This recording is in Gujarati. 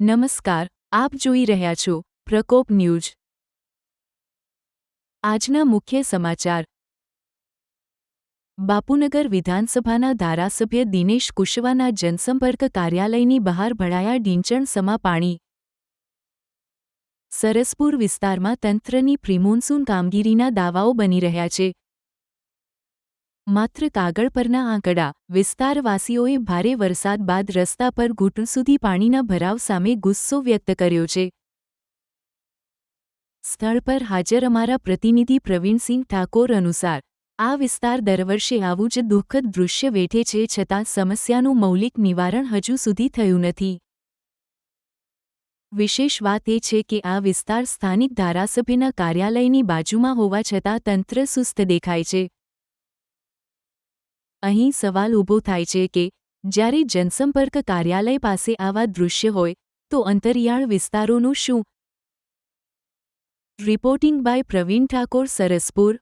નમસ્કાર, આપ જોઈ રહ્યા છો પ્રકોપ ન્યૂઝ. આજના મુખ્ય સમાચાર. બાપુનગર વિધાનસભાના ધારાસભ્ય દિનેશ કુશવાના જનસંપર્ક કાર્યાલયની બહાર ભળાયા ઢીંચણ સમા પાણી. સરસપુર વિસ્તારમાં તંત્રની પ્રિમોન્સૂન કામગીરીના દાવાઓ બની રહ્યા છે. માત્ર કાગળ પરના આંકડા, વિસ્તારવાસીઓએ ભારે વરસાદ બાદ રસ્તા પર ઘૂંટણ સુધી પાણીના ભરાવ સામે ગુસ્સો વ્યક્ત કર્યો છે. સ્થળ પર હાજર અમારા પ્રતિનિધિ પ્રવીણસિંહ ઠાકોર અનુસાર, આ વિસ્તાર દર વર્ષે આવું જ દુઃખદ દૃશ્ય વેઠે છે છતાં સમસ્યાનું મૌલિક નિવારણ હજુ સુધી થયું નથી. વિશેષ વાત એ છે કે આ વિસ્તાર સ્થાનિક ધારાસભ્યના કાર્યાલયની બાજુમાં હોવા છતાં તંત્ર સુસ્ત દેખાય છે. અહીં સવાલ ઊભો થાય છે કે, જ્યારે જનસંપર્ક કાર્યાલય પાસે આવા દૃશ્ય હોય, તો અંતરિયાળ વિસ્તારોનું શું? Reporting by Pravin Thakor, Saraspur.